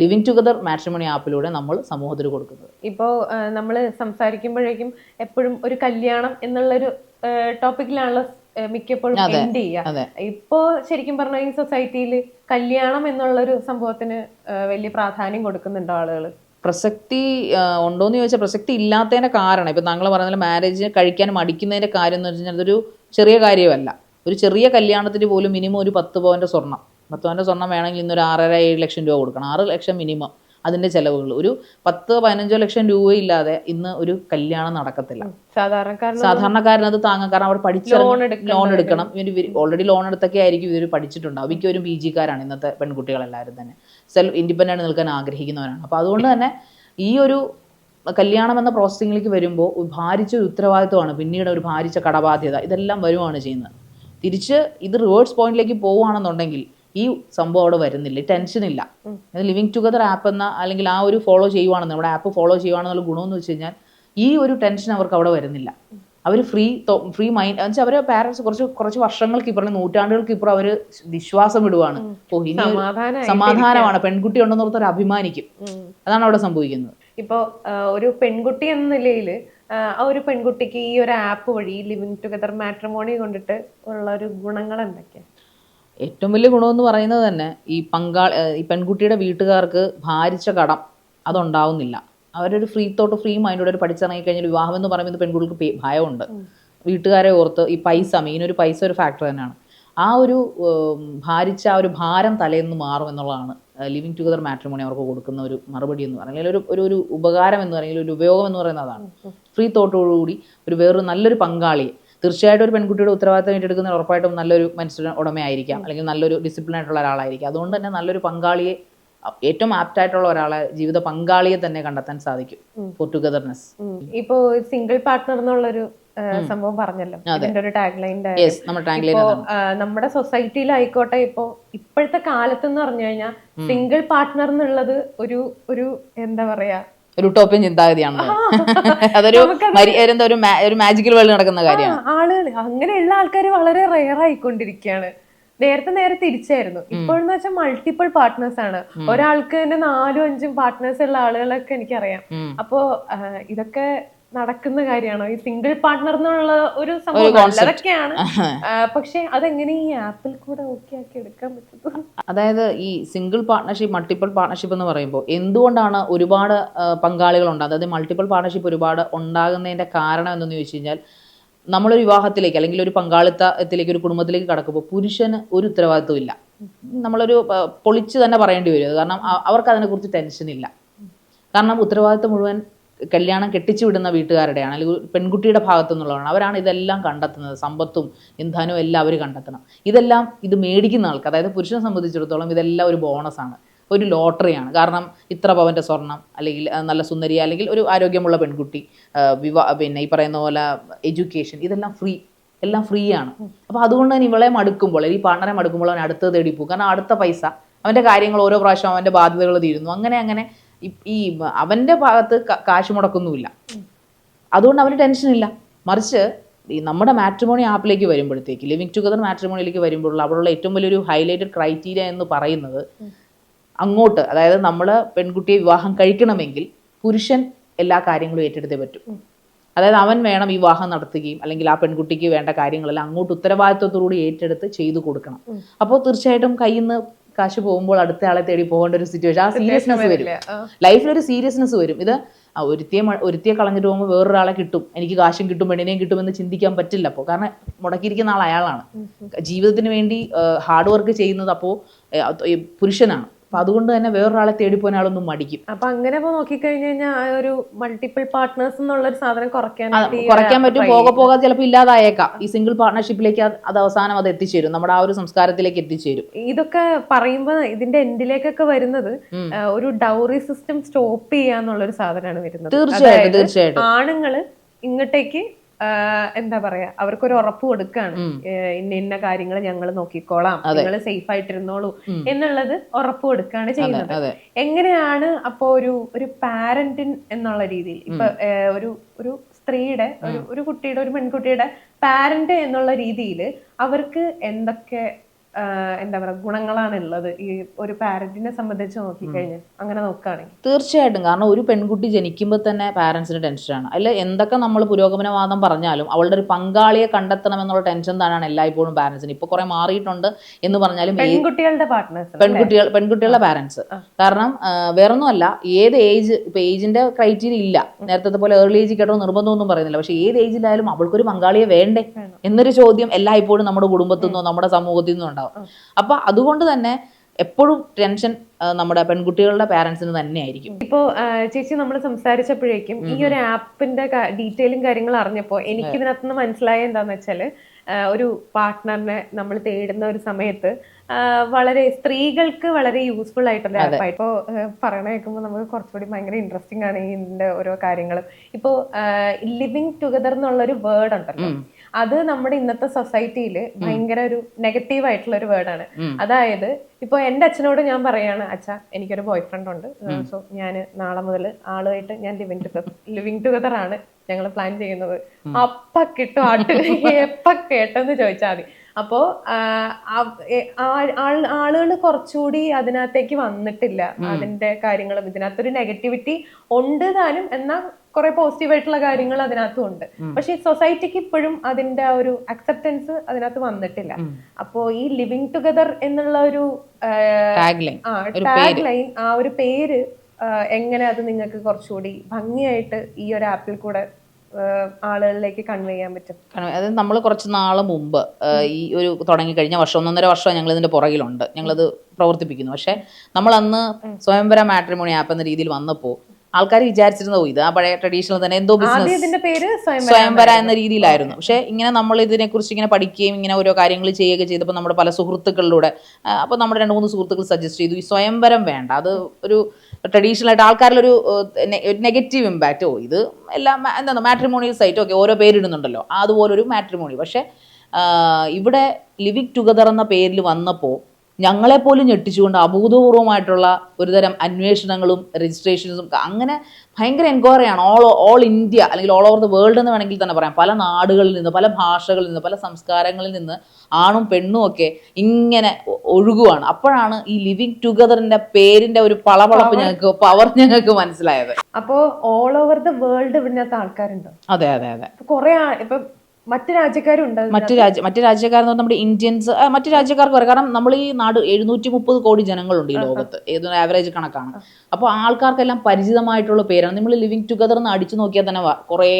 ലിവിങ് ടുഗദർ മാട്രിമണി ആപ്പിലൂടെ നമ്മൾ സമൂഹത്തിൽ കൊടുക്കുന്നത്. ഇപ്പോൾ നമ്മൾ സംസാരിക്കുമ്പോഴേക്കും എപ്പോഴും ഒരു കല്യാണം എന്നുള്ളൊരു ടോപ്പിക്കിലാണല്ലോ മിക്കപ്പോഴും എൻഡ് ചെയ്യുക. ഇപ്പോ ശരിക്കും പറഞ്ഞ ഈ സൊസൈറ്റിയിൽ കല്യാണം എന്നുള്ളൊരു സംഭവത്തിന് വലിയ പ്രാധാന്യം കൊടുക്കുന്നുണ്ടോ ആളുകൾ പ്രസക്തി ഉണ്ടോയെന്ന് ചോദിച്ചാൽ പ്രസക്തി ഇല്ലാത്തതിന്റെ കാരണം ഇപ്പം താങ്കൾ പറഞ്ഞ മാരേജ് കഴിക്കാൻ മടിക്കുന്നതിന്റെ കാര്യം എന്ന് വെച്ച് കഴിഞ്ഞാൽ അതൊരു ചെറിയ കാര്യമല്ല. ഒരു ചെറിയ കല്യാണത്തിന് പോലും മിനിമം ഒരു പത്ത് പവന്റെ സ്വർണം പത്ത് സ്വർണം സ്വർണം വേണമെങ്കിൽ ഇന്നൊരു ആറര ഏഴ് ലക്ഷം രൂപ കൊടുക്കണം. ആറ് ലക്ഷം മിനിമം അതിന്റെ ചിലവുകൾ. ഒരു പത്ത് പതിനഞ്ചോ ലക്ഷം രൂപയില്ലാതെ ഇന്ന് ഒരു കല്യാണം നടക്കത്തില്ല. സാധാരണക്കാരൻ സാധാരണക്കാരനത് താങ്ങാൻ കാരണം അവർ പഠിച്ച ലോൺ എടുക്കണം. ഇവർ ഓൾറെഡി ലോൺ എടുത്തൊക്കെ ആയിരിക്കും ഇവർ പഠിച്ചിട്ടുണ്ടാവും. മിക്കവരും പി ജിക്കാരാണ് ഇന്നത്തെ പെൺകുട്ടികളെല്ലാവരും തന്നെ. സെൽഫ് ഇൻഡിപെൻഡന്റ് നിൽക്കാൻ ആഗ്രഹിക്കുന്നവരാണ്. അപ്പോൾ അതുകൊണ്ട് തന്നെ ഈ ഒരു കല്യാണം എന്ന പ്രോസസ്സിങ്ങിലേക്ക് വരുമ്പോൾ ഭാരിച്ച ഒരു ഉത്തരവാദിത്വമാണ്. പിന്നീട് ഒരു ഭാരിച്ച കടബാധ്യത. ഇതെല്ലാം വരുവാണ് ചെയ്യുന്നത്. തിരിച്ച് ഇത് റിവേഴ്സ് പോയിന്റിലേക്ക് പോവുകയാണെന്നുണ്ടെങ്കിൽ ഈ സംഭവം അവിടെ വരുന്നില്ല. ടെൻഷൻ ഇല്ല. ലിവിങ് ടുഗദർ ആപ്പ് എന്ന അല്ലെങ്കിൽ ആ ഒരു ഫോളോ ചെയ്യുവാണെന്ന് നമ്മുടെ ആപ്പ് ഫോളോ ചെയ്യുവാണെന്നുള്ള ഗുണമെന്ന് വെച്ച് കഴിഞ്ഞാൽ ഈ ഒരു ടെൻഷൻ അവർക്ക് അവിടെ വരുന്നില്ല. അവർ ഫ്രീ ഫ്രീ മൈൻഡ് എന്ന് വെച്ചാൽ അവരെ പാരന്റ്സ് കുറച്ച് കുറച്ച് വർഷങ്ങൾക്ക് ഇപ്പുറം നൂറ്റാണ്ടുകൾക്ക് ഇപ്പുറം അവർ വിശ്വാസം വിടുവാണ്. സമാധാനമാണ്. പെൺകുട്ടി ഉണ്ടെന്നോർത്ത് അവർ അഭിമാനിക്കും. അതാണ് അവിടെ സംഭവിക്കുന്നത്. ഇപ്പോ ഒരു പെൺകുട്ടി എന്ന നിലയിൽ ആ ഒരു പെൺകുട്ടിക്ക് ഈ ഒരു ആപ്പ് വഴി ലിവിങ് ടുഗദർ മാട്രിമോണി കൊണ്ടിട്ട് ഉള്ള ഒരു ഗുണങ്ങൾ എന്തൊക്കെയാ? ഏറ്റവും വലിയ ഗുണമെന്ന് പറയുന്നത് തന്നെ ഈ പങ്കാളി ഈ പെൺകുട്ടിയുടെ വീട്ടുകാർക്ക് ഭാരിച്ച കടം അതുണ്ടാവുന്നില്ല. അവരൊരു ഫ്രീ തോട്ട് ഫ്രീ മൈൻഡോടെ ഒരു പഠിച്ചിറങ്ങി കഴിഞ്ഞാൽ വിവാഹം എന്ന് പറയുന്നത് പെൺകുട്ടികൾക്ക് ഭയമുണ്ട്. വീട്ടുകാരെ ഓർത്ത് ഈ പൈസ മെയിൻ ഒരു പൈസ ഒരു ഫാക്ടർ തന്നെയാണ്. ആ ഒരു ഭാരിച്ച ആ ഒരു ഭാരം തലേന്ന് മാറും എന്നുള്ളതാണ് ലിവിങ് ടുഗദർ മാട്രിമോണി അവർക്ക് കൊടുക്കുന്ന ഒരു മറുപടി എന്ന് പറയുന്നത്. അല്ലെങ്കിൽ ഒരു ഒരു ഉപകാരം എന്ന് പറയുന്നത് ഒരു ഉപയോഗം എന്ന് പറയുന്നത് അതാണ്. ഫ്രീ തോട്ടോടുകൂടി ഒരു വേറൊരു നല്ലൊരു പങ്കാളിയെ തീർച്ചയായിട്ടും ഒരു പെൺകുട്ടിയുടെ ഉത്തരവാദിത്തം ഏറ്റെടുക്കുന്ന ഉറപ്പായിട്ടും നല്ലൊരു മനസ്സിന് ഉടമയായിരിക്കാം. അല്ലെങ്കിൽ നല്ലൊരു ഡിസിപ്ലിൻ ആയിട്ടുള്ള ഒരാളായിരിക്കാം. അതുകൊണ്ട് തന്നെ നല്ലൊരു പങ്കാളിയെ ഏറ്റവും ആപ്റ്റ് ആയിട്ടുള്ള ഒരാളെ ജീവിത പങ്കാളിയെ തന്നെ കണ്ടെത്താൻ സാധിക്കും. ഫോർ ടുഗദർനെസ് ഇപ്പോ സിംഗിൾ പാർട്ട്ണർ എന്നുള്ളൊരു സംഭവം പറഞ്ഞല്ലോ. അതിന്റെ ഒരു ടാഗ് ലൈന്റെ നമ്മുടെ സൊസൈറ്റിയിലായിക്കോട്ടെ ഇപ്പോ ഇപ്പോഴത്തെ കാലത്ത് എന്ന് പറഞ്ഞു കഴിഞ്ഞാൽ സിംഗിൾ പാർട്ട്ണർ എന്നുള്ളത് ഒരു ഒരു എന്താ പറയാ ഒരു ടോപ്പിയൻ ചിന്താഗതിയാണ് അതൊരു എന്താ ഒരു ഒരു മാജിക്കൽ വേൾഡ് നടക്കുന്ന കാര്യമാണ്. ആളുകൾ അങ്ങനെയുള്ള ആൾക്കാർ വളരെ റെയർ ആയിക്കൊണ്ടിരിക്കുകയാണ് നേരത്തെ നേരെ തിരിച്ചായിരുന്നു. ഇപ്പോഴെന്ന് വെച്ചാൽ മൾട്ടിപ്പിൾ പാർട്ട്നേഴ്സ് ആണ്. ഒരാൾക്ക് തന്നെ നാലും അഞ്ചും പാർട്ട്നേഴ്സ് ഉള്ള ആളുകളൊക്കെ എനിക്കറിയാം. അപ്പോ ഇതൊക്കെ നടക്കുന്ന കാര്യമാണോ? ഈ സിംഗിൾ പാർട്ട്ണർ എന്നുള്ള ഒരു സംഭവം നല്ലതൊക്കെയാണ്. ആ, പക്ഷെ അതെങ്ങനെ ഈ ആപ്പിൽ കൂടെ ഓക്കെ ആക്കി എടുക്കാൻ പറ്റും അതായത് ഈ സിംഗിൾ പാർട്ട്ണർഷിപ്പ് മൾട്ടിപ്പിൾ പാർട്ട്ണർഷിപ്പ് എന്ന് പറയുമ്പോൾ എന്തുകൊണ്ടാണ് ഒരുപാട് പങ്കാളികൾ ഉണ്ട് അതായത് മൾട്ടിപ്പിൾ പാർട്ട്ണർഷിപ്പ് ഒരുപാട് ഉണ്ടാകുന്നതിന്റെ കാരണം എന്തെന്ന് ചോദിച്ചു കഴിഞ്ഞാൽ നമ്മളൊരു വിവാഹത്തിലേക്ക് അല്ലെങ്കിൽ ഒരു പങ്കാളിത്തത്തിലേക്ക് ഒരു കുടുംബത്തിലേക്ക് കടക്കുമ്പോൾ പുരുഷന് ഒരു ഉത്തരവാദിത്വം ഇല്ല. നമ്മളൊരു പൊളിച്ച് തന്നെ പറയേണ്ടി വരും. കാരണം അവർക്ക് അതിനെക്കുറിച്ച് ടെൻഷൻ ഇല്ല. കാരണം ഉത്തരവാദിത്വം മുഴുവൻ കല്യാണം കെട്ടിച്ചു വിടുന്ന വീട്ടുകാരുടെയാണ് അല്ലെങ്കിൽ പെൺകുട്ടിയുടെ ഭാഗത്തു നിന്നുള്ളതാണ് അവരാണ് ഇതെല്ലാം കണ്ടെത്തുന്നത്. സമ്പത്തും ഇന്ധനവും എല്ലാം അവർ കണ്ടെത്തണം. ഇതെല്ലാം ഇത് മേടിക്കുന്ന ആൾക്ക് അതായത് പുരുഷനെ സംബന്ധിച്ചിടത്തോളം ഇതെല്ലാം ഒരു ബോണസാണ് ഒരു ലോട്ടറിയാണ്. കാരണം ഇത്ര പവന്റെ സ്വർണം അല്ലെങ്കിൽ നല്ല സുന്ദരി അല്ലെങ്കിൽ ഒരു ആരോഗ്യമുള്ള പെൺകുട്ടി വിവാ പിന്നെ ഈ പറയുന്ന പോലെ എഡ്യൂക്കേഷൻ ഇതെല്ലാം ഫ്രീ എല്ലാം ഫ്രീ ആണ് അപ്പോൾ അതുകൊണ്ട് തന്നെ ഇവളെ മടുക്കുമ്പോൾ ഈ പാർട്ണറെ മടുക്കുമ്പോൾ അവൻ അടുത്ത തേടി പോകും. കാരണം അടുത്ത പൈസ അവന്റെ കാര്യങ്ങൾ ഓരോ പ്രാവശ്യം അവന്റെ ബാധ്യതകൾ തീരുന്നു. അങ്ങനെ അങ്ങനെ ഈ- അവന്റെ ഭാഗത്ത് കാശ് മുടക്കൊന്നുമില്ല. അതുകൊണ്ട് അവന് ടെൻഷനില്ല മറിച്ച് ഈ നമ്മുടെ മാട്രിമോണി ആപ്പിലേക്ക് വരുമ്പോഴത്തേക്ക് ലിവിങ് ടുഗദർ മാട്രിമോണിയിലേക്ക് വരുമ്പോഴുള്ള അവിടെയുള്ള ഏറ്റവും വലിയൊരു ഹൈലൈറ്റഡ് ക്രൈറ്റീരിയ എന്ന് പറയുന്നത് അങ്ങോട്ട് അതായത് നമ്മൾ പെൺകുട്ടിയെ വിവാഹം കഴിക്കണമെങ്കിൽ പുരുഷൻ എല്ലാ കാര്യങ്ങളും ഏറ്റെടുത്തേ പറ്റും. അതായത് അവൻ വേണം വിവാഹം നടത്തുകയും അല്ലെങ്കിൽ ആ പെൺകുട്ടിക്ക് വേണ്ട കാര്യങ്ങളെല്ലാം അങ്ങോട്ട് ഉത്തരവാദിത്വത്തോടുകൂടി ഏറ്റെടുത്ത് ചെയ്തു കൊടുക്കണം. അപ്പോൾ തീർച്ചയായിട്ടും കയ്യിൽ നിന്ന് കാശ് പോകുമ്പോൾ അടുത്ത ആളെ തേടി പോകേണ്ട ഒരു സിറ്റുവേഷൻ ആ സീരിയസ്നെസ് വരും. ലൈഫിൽ ഒരു സീരിയസ്നെസ് വരും. ഇത് ഒരുത്തിയെ ഒരുത്തിയെ കളഞ്ഞിട്ട് പോകുമ്പോൾ വേറൊരാളെ കിട്ടും. എനിക്ക് കാശും കിട്ടും പെണ്ണിനെയും കിട്ടുമെന്ന് ചിന്തിക്കാൻ പറ്റില്ല അപ്പോൾ കാരണം മുടക്കിയിരിക്കുന്ന ആൾ അയാളാണ്. ജീവിതത്തിന് വേണ്ടി ഹാർഡ് വർക്ക് ചെയ്യുന്നത് അപ്പോൾ പുരുഷനാണ്. അപ്പൊ അതുകൊണ്ട് തന്നെ വേറൊരാളെ തേടിപ്പോൻ ആളൊന്നും മടിക്കും. അപ്പൊ അങ്ങനെ നോക്കിക്കഴിഞ്ഞാൽ നോക്കിക്കഴിഞ്ഞു കഴിഞ്ഞാൽ ആ ഒരു മൾട്ടിപ്പിൾ പാർട്ട്നേഴ്സ് എന്നുള്ള ഒരു സാധനം കുറയ്ക്കാൻ കുറയ്ക്കാൻ പറ്റും പോകെ പോകാതെ ചിലപ്പോൾ ഇല്ലാതായേക്കാം. ഈ സിംഗിൾ പാർട്ട്ണർഷിപ്പിലേക്ക് അത് അവസാനം അത് എത്തിച്ചേരും. നമ്മുടെ ആ ഒരു സംസ്കാരത്തിലേക്ക് എത്തിച്ചേരും. ഇതൊക്കെ പറയുമ്പോൾ ഇതിന്റെ എൻഡിലേക്കൊക്കെ വരുന്നത് ഒരു ഡൗറി സിസ്റ്റം സ്റ്റോപ്പ് ചെയ്യാന്നുള്ള ഒരു സാധനമാണ് വരുന്നത്. തീർച്ചയായിട്ടും തീർച്ചയായിട്ടും. ആണുങ്ങൾ ഇങ്ങോട്ടേക്ക് എന്താ പറയാ അവർക്കൊരു ഉറപ്പ് കൊടുക്കാണ്. ഇന്ന ഇന്ന കാര്യങ്ങൾ ഞങ്ങൾ നോക്കിക്കോളാം. നിങ്ങൾ സേഫ് ആയിട്ടിരുന്നോളൂ എന്നുള്ളത് ഉറപ്പ് കൊടുക്കാണ് ചെയ്യുന്നത്. എങ്ങനെയാണ് അപ്പോ ഒരു ഒരു പാരന്റിൻ എന്നുള്ള രീതിയിൽ ഇപ്പൊ ഒരു ഒരു സ്ത്രീയുടെ ഒരു ഒരു കുട്ടിയുടെ ഒരു പെൺകുട്ടിയുടെ പാരന്റ് എന്നുള്ള രീതിയിൽ അവർക്ക് എന്തൊക്കെ എന്താ പറയുക ഗുണങ്ങളാണ് ഉള്ളത് ഈ ഒരു പാരന്റിനെ സംബന്ധിച്ച് നോക്കിക്കഴിഞ്ഞാൽ അങ്ങനെ നോക്കുകയാണെങ്കിൽ. തീർച്ചയായിട്ടും. കാരണം ഒരു പെൺകുട്ടി ജനിക്കുമ്പോൾ തന്നെ പാരൻസിന് ടെൻഷനാണ്. അതിൽ എന്തൊക്കെ നമ്മൾ പുരോഗമനവാദം പറഞ്ഞാലും അവളുടെ ഒരു പങ്കാളിയെ കണ്ടെത്തണം എന്നുള്ള ടെൻഷൻ തന്നെയാണ് എല്ലായ്പ്പോഴും പാരന്റ്സിന്. ഇപ്പോൾ കുറെ മാറിയിട്ടുണ്ട് എന്ന് പറഞ്ഞാലും പെൺകുട്ടികളുടെ പാർട്ട്നേഴ്സ് പെൺകുട്ടികൾ പെൺകുട്ടികളുടെ പാരന്റ്സ്. കാരണം വേറൊന്നുമല്ല ഏത് ഏജ് ഇപ്പൊ ഏജിന്റെ ക്രൈറ്റീരിയ ഇല്ല. നേരത്തെ പോലെ ഏർലി ഏജ് കേട്ടോ നിർബന്ധമൊന്നും പറയുന്നില്ല. പക്ഷെ ഏത് ഏജിലായാലും അവൾക്കൊരു പങ്കാളിയെ വേണ്ടേ? എന്നൊരു ചോദ്യം എല്ലായ്പ്പോഴും നമ്മുടെ കുടുംബത്തിൽ നിന്നോ നമ്മുടെ സമൂഹത്തിൽ നിന്നോ ഉണ്ടാവും. അപ്പൊ അതുകൊണ്ട് തന്നെ എപ്പോഴും ടെൻഷൻ നമ്മുടെ പെൺകുട്ടികളുടെ പാരൻസിന് തന്നെയായിരിക്കും. ഇപ്പോ ചേച്ചി നമ്മൾ സംസാരിച്ചപ്പോഴേക്കും ഈ ഒരു ആപ്പിന്റെ ഡീറ്റെയിലും കാര്യങ്ങൾ അറിഞ്ഞപ്പോൾ എനിക്ക് ഇതിനകത്തുനിന്ന് മനസ്സിലായ എന്താന്ന് വെച്ചാൽ ഒരു പാർട്ട്ണറിനെ നമ്മൾ തേടുന്ന ഒരു സമയത്ത് വളരെ സ്ത്രീകൾക്ക് വളരെ യൂസ്ഫുൾ ആയിട്ടുള്ള ആപ്പായി ഇപ്പോൾ പറയണ കേൾക്കുമ്പോൾ നമുക്ക് കുറച്ചുകൂടി ഭയങ്കര ഇൻട്രസ്റ്റിംഗ് ആണ് ഇതിന്റെ ഓരോ കാര്യങ്ങളും. ഇപ്പോൾ ലിവിങ് ടുഗദർ എന്നുള്ള ഒരു വേർഡ് ഉണ്ടല്ലോ. അത് നമ്മുടെ ഇന്നത്തെ സൊസൈറ്റിയിൽ ഭയങ്കര ഒരു നെഗറ്റീവ് ആയിട്ടുള്ള ഒരു വേർഡാണ് അതായത് ഇപ്പൊ എന്റെ അച്ഛനോട് ഞാൻ പറയാണ് അച്ഛ എനിക്കൊരു ബോയ് ഫ്രണ്ട് ഉണ്ട് സോ ഞാൻ നാളെ മുതൽ ആളുമായിട്ട് ഞാൻ ലിവിങ് ടുഗദർ ലിവിങ് ടുഗദർ ആണ് ഞങ്ങൾ പ്ലാൻ ചെയ്യുന്നത്. അപ്പ കിട്ടും ആട്ടിൽ എപ്പ കേട്ടെന്ന് ചോദിച്ചാൽ മതി. അപ്പോ ആളുകൾ കുറച്ചുകൂടി അതിനകത്തേക്ക് വന്നിട്ടില്ല. അതിന്റെ കാര്യങ്ങളും ഇതിനകത്തൊരു നെഗറ്റിവിറ്റി ഉണ്ട് താനും എന്നാൽ കുറെ പോസിറ്റീവ് ആയിട്ടുള്ള കാര്യങ്ങൾ അതിനകത്തും ഉണ്ട്. പക്ഷെ സൊസൈറ്റിക്ക് ഇപ്പോഴും അതിന്റെ ആ ഒരു അക്സെപ്റ്റൻസ് അതിനകത്ത് വന്നിട്ടില്ല. അപ്പോ ഈ ലിവിങ് ടുഗദർ എന്നുള്ള ഒരു ടാഗ് ലൈൻ ആ ഒരു പേര്. എങ്ങനെ അത് നിങ്ങൾക്ക് കുറച്ചുകൂടി ഭംഗിയായിട്ട് ഈ ഒരു ആപ്പിൽ കൂടെ ആളുകളിലേക്ക് കൺവേ ചെയ്യാൻ പറ്റും. അതായത് അത് നമ്മൾ കുറച്ച് നാൾ മുമ്പ് ഈ ഒരു തുടങ്ങി കഴിഞ്ഞ വർഷം ഒന്നൊന്നര വർഷം ഞങ്ങൾ ഇതിന്റെ പുറകിലുണ്ട്. ഞങ്ങളത് പ്രവർത്തിപ്പിക്കുന്നു. പക്ഷെ നമ്മൾ അന്ന് സ്വയംവര മാട്രിമോണി ആപ്പ് എന്ന രീതിയിൽ വന്നപ്പോൾ ആൾക്കാർ വിചാരിച്ചിരുന്ന "ഓ, ഇത് ആ പഴയ ട്രഡീഷണൽ തന്നെ എന്തോ ബിസിനസ് പേര് സ്വയം സ്വയംവര എന്ന രീതിയിലായിരുന്നു. പക്ഷെ ഇങ്ങനെ നമ്മൾ ഇതിനെക്കുറിച്ച് ഇങ്ങനെ പഠിക്കുകയും ഇങ്ങനെ ഓരോ കാര്യങ്ങൾ ചെയ്യുകയൊക്കെ ചെയ്തപ്പോൾ നമ്മുടെ പല സുഹൃത്തുക്കളിലൂടെ അപ്പോൾ നമ്മുടെ രണ്ട് മൂന്ന് സുഹൃത്തുക്കൾ സജസ്റ്റ് ചെയ്തു ഈ സ്വയംവരം വേണ്ട. അത് ഒരു ട്രഡീഷണൽ ആയിട്ട് ആൾക്കാരിലൊരു നെഗറ്റീവ് ഇമ്പാക്റ്റ് ഓ ഇത് എല്ലാം എന്താണ് മാട്രിമോണിയൽ സൈറ്റ് ഓക്കെ ഓരോ പേരിടുന്നുണ്ടല്ലോ. അതുപോലൊരു മാട്രിമോണി പക്ഷേ ഇവിടെ ലിവിങ് ടുഗദർ എന്ന പേരിൽ വന്നപ്പോൾ ഞങ്ങളെപ്പോലും ഞെട്ടിച്ചുകൊണ്ട് അഭൂതപൂർവമായിട്ടുള്ള ഒരുതരം അന്വേഷണങ്ങളും രജിസ്ട്രേഷൻസും അങ്ങനെ ഭയങ്കര എൻക്വയറിയാണ് ഓൾ ഓൾ ഇന്ത്യ അല്ലെങ്കിൽ ഓൾ ഓവർ ദ വേൾഡ് എന്ന് വേണമെങ്കിൽ തന്നെ പറയാം. പല നാടുകളിൽ നിന്ന് പല ഭാഷകളിൽ നിന്ന് പല സംസ്കാരങ്ങളിൽ നിന്ന് ആണും പെണ്ണും ഒക്കെ ഇങ്ങനെ ഒഴുകുവാണ്. അപ്പോഴാണ് ഈ ലിവിങ് ടുഗദറിന്റെ പേരിന്റെ ഒരു പളപളപ്പ് ഞങ്ങൾക്ക് പവർ ഞങ്ങൾക്ക് മനസ്സിലായത്. അപ്പോ ഓൾ ഓവർ ദ വേൾഡ് ഇതിനകത്ത് ആൾക്കാരുണ്ടോ? അതെ അതെ അതെ. കുറെ ഇപ്പൊ മറ്റു രാജ്യക്കാരുണ്ട് മറ്റു രാജ്യ മറ്റു രാജ്യക്കാരെന്ന് പറഞ്ഞാൽ നമ്മുടെ ഇന്ത്യൻസ് മറ്റു രാജ്യക്കാർക്ക് പറയാം കാരണം നമ്മൾ ഈ നാട് എഴുന്നൂറ്റി മുപ്പത് കോടി ജനങ്ങളുണ്ട് ഈ ലോകത്ത്. ഏതൊരു ആവറേജ് കണക്കാണ്. അപ്പോൾ ആൾക്കാർക്കെല്ലാം പരിചിതമായിട്ടുള്ള പേരാണ്. നമ്മൾ ലിവിങ് ടുഗദർ എന്ന് അടിച്ചു നോക്കിയാൽ തന്നെ കുറേ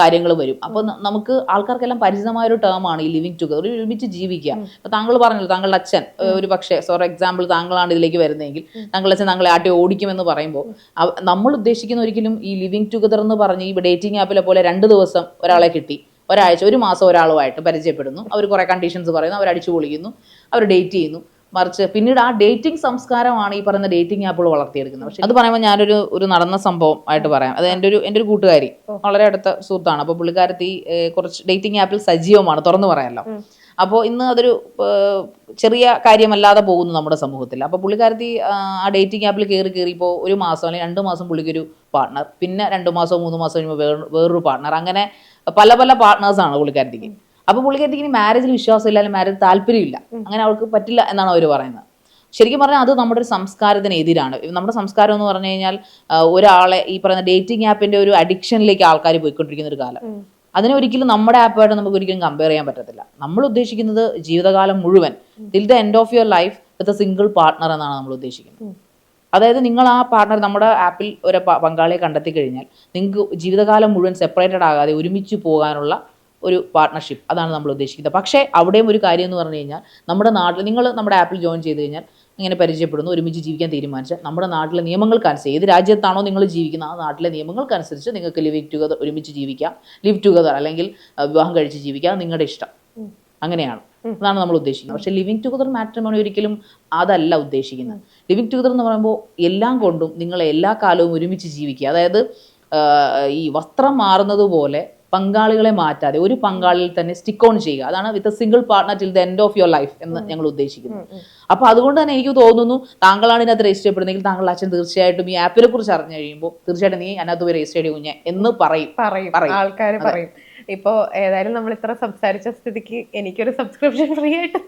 കാര്യങ്ങൾ വരും. അപ്പോൾ നമുക്ക് ആൾക്കാർക്കെല്ലാം പരിചിതമായ ഒരു ടേമാണ് ഈ ലിവിങ് ടുഗദർ ഒരുമിച്ച് ജീവിക്കുക. അപ്പോൾ താങ്കൾ പറഞ്ഞല്ലോ താങ്കളുടെ അച്ഛൻ ഒരു പക്ഷേ ഫോർ എക്സാമ്പിൾ താങ്കളാണ് ഇതിലേക്ക് വരുന്നതെങ്കിൽ താങ്കളുടെ അച്ഛൻ താങ്കളെ ആട്ടി ഓടിക്കുമെന്ന് പറയുമ്പോൾ നമ്മൾ ഉദ്ദേശിക്കുന്ന ഒരിക്കലും ഈ ലിവിങ് ടുഗദർ എന്ന് പറഞ്ഞ് ഈ ഡേറ്റിംഗ് ആപ്പിലെ പോലെ രണ്ട് ദിവസം ഒരാളെ കിട്ടി. ഒരാഴ്ച ഒരു മാസം ഒരാളുമായിട്ട് പരിചയപ്പെടുന്നു. അവർ കുറെ കണ്ടീഷൻസ് പറയുന്നു അവർ അടിച്ചു പൊളിക്കുന്നു അവർ ഡേറ്റ് ചെയ്യുന്നു. മറിച്ച് പിന്നീട് ആ ഡേറ്റിംഗ് സംസ്കാരമാണ് ഈ പറയുന്ന ഡേറ്റിംഗ് ആപ്പുകൾ വളർത്തിയെടുക്കുന്നത്. പക്ഷെ അത് പറയുമ്പോൾ ഞാനൊരു ഒരു നടന്ന സംഭവം ആയിട്ട് പറയാം. അത് എന്റെ ഒരു എന്റെ ഒരു കൂട്ടുകാരി വളരെ അടുത്ത സുഹൃത്താണ്. അപ്പോൾ പുള്ളിക്കാരത്തി കുറച്ച് ഡേറ്റിംഗ് ആപ്പിൽ സജീവമാണ് തുറന്നു പറയാമല്ലോ അപ്പോൾ ഇന്ന് അതൊരു ചെറിയ കാര്യമല്ലാതെ പോകുന്നു നമ്മുടെ സമൂഹത്തിൽ. അപ്പോൾ പുള്ളിക്കാരത്തി ആ, ഡേറ്റിംഗ് ആപ്പിൽ കയറി കയറി ഇപ്പോൾ ഒരു മാസം അല്ലെങ്കിൽ രണ്ട് മാസം പുള്ളിക്കൊരു പാർട്ണർ പിന്നെ രണ്ട് മാസമോ മൂന്ന് മാസം കഴിയുമ്പോൾ വേറൊരു പാർട്ണർ അങ്ങനെ പല പല പാർട്ട്നേഴ്സാണ് പുള്ളിക്കാരിക്ക്. അപ്പോൾ പുള്ളിക്കാരിക്ക് ഇനി മാരേജിൽ വിശ്വാസമില്ല അല്ലെങ്കിൽ മാരേജ് താല്പര്യമില്ല അങ്ങനെ അവൾക്ക് പറ്റില്ല എന്നാണ് അവർ പറയുന്നത്. ശരിക്കും പറഞ്ഞാൽ അത് നമ്മുടെ ഒരു സംസ്കാരത്തിന് എതിരാണ് നമ്മുടെ സംസ്കാരം എന്ന് പറഞ്ഞു കഴിഞ്ഞാൽ ഒരാളെ ഈ പറയുന്ന ഡേറ്റിംഗ് ആപ്പിന്റെ ഒരു അഡിക്ഷനിലേക്ക് ആൾക്കാർ പോയിക്കൊണ്ടിരിക്കുന്ന ഒരു കാലം. അതിനെ ഒരിക്കലും നമ്മുടെ ആപ്പായിട്ട് നമുക്ക് ഒരിക്കലും കമ്പയർ ചെയ്യാൻ പറ്റത്തില്ല. നമ്മൾ ഉദ്ദേശിക്കുന്നത് ജീവിതകാലം മുഴുവൻ till the end of your life with a single partner എന്നാണ് നമ്മൾ ഉദ്ദേശിക്കുന്നത്. അതായത് നിങ്ങൾ ആ പാർട്ണർ നമ്മുടെ ആപ്പിൽ ഒരു പങ്കാളിയെ കണ്ടെത്തി കഴിഞ്ഞാൽ നിങ്ങൾക്ക് ജീവിതകാലം മുഴുവൻ സെപ്പറേറ്റഡ് ആകാതെ ഒരുമിച്ച് പോകാനുള്ള ഒരു പാർട്ട്ണർഷിപ്പ് അതാണ് നമ്മൾ ഉദ്ദേശിക്കുന്നത്. പക്ഷേ അവിടെയും ഒരു കാര്യം എന്ന് പറഞ്ഞു കഴിഞ്ഞാൽ നമ്മുടെ നാട്ടിൽ നിങ്ങൾ നമ്മുടെ ആപ്പിൽ ജോയിൻ ചെയ്ത് കഴിഞ്ഞാൽ ഇങ്ങനെ പരിചയപ്പെടുന്നു ഒരുമിച്ച് ജീവിക്കാൻ തീരുമാനിച്ച നമ്മുടെ നാട്ടിലെ നിയമങ്ങൾക്കനുസരിച്ച് ഏത് രാജ്യത്താണോ നിങ്ങൾ ജീവിക്കുന്നത് ആ നാട്ടിലെ നിയമങ്ങൾക്കനുസരിച്ച് നിങ്ങൾക്ക് ലിവ് ടുഗദർ ഒരുമിച്ച് ജീവിക്കാം. ലിവ് ടുഗദർ അല്ലെങ്കിൽ വിവാഹം കഴിച്ച് ജീവിക്കാം. നിങ്ങളുടെ ഇഷ്ടം. അങ്ങനെയാണ്. അതാണ് നമ്മൾ ഉദ്ദേശിക്കുന്നത്. പക്ഷെ ലിവിങ് ടുഗദർ മാട്രിമോണി ഒരിക്കലും അതല്ല ഉദ്ദേശിക്കുന്നത്. ലിവിങ് ടുഗദർ എന്ന് പറയുമ്പോൾ എല്ലാം കൊണ്ടും നിങ്ങൾ എല്ലാ കാലവും ഒരുമിച്ച് ജീവിക്കുക. അതായത് ഈ വസ്ത്രം മാറുന്നത് പോലെ പങ്കാളികളെ മാറ്റാതെ ഒരു പങ്കാളിയിൽ തന്നെ സ്റ്റിക്ക് ഓൺ ചെയ്യുക. അതാണ് with a single partner till the end of your life എന്ന് ഞങ്ങൾ ഉദ്ദേശിക്കുന്നു അപ്പൊ അതുകൊണ്ട് തന്നെ എനിക്ക് തോന്നുന്നു താങ്കളാണ് ഇതിനകത്ത് രജിസ്റ്റർ ചെയ്യപ്പെടുന്നെങ്കിൽ താങ്കളുടെ അച്ഛൻ തീർച്ചയായിട്ടും ഈ ആപ്പിനെ കുറിച്ച് അറിഞ്ഞു കഴിയുമ്പോൾ തീർച്ചയായിട്ടും നീ അതിനകത്ത് പോയി രജിസ്റ്റർ ചെയ്ത് കുഞ്ഞെ എന്ന് പറയും. പറയും. ആൾക്കാർ പറയും. ഇപ്പൊ ഏതായാലും നമ്മൾ ഇത്ര സംസാരിച്ച സ്ഥിതിക്ക് എനിക്കൊരു സബ്സ്ക്രിപ്ഷൻ ഫ്രീ ആയിട്ട്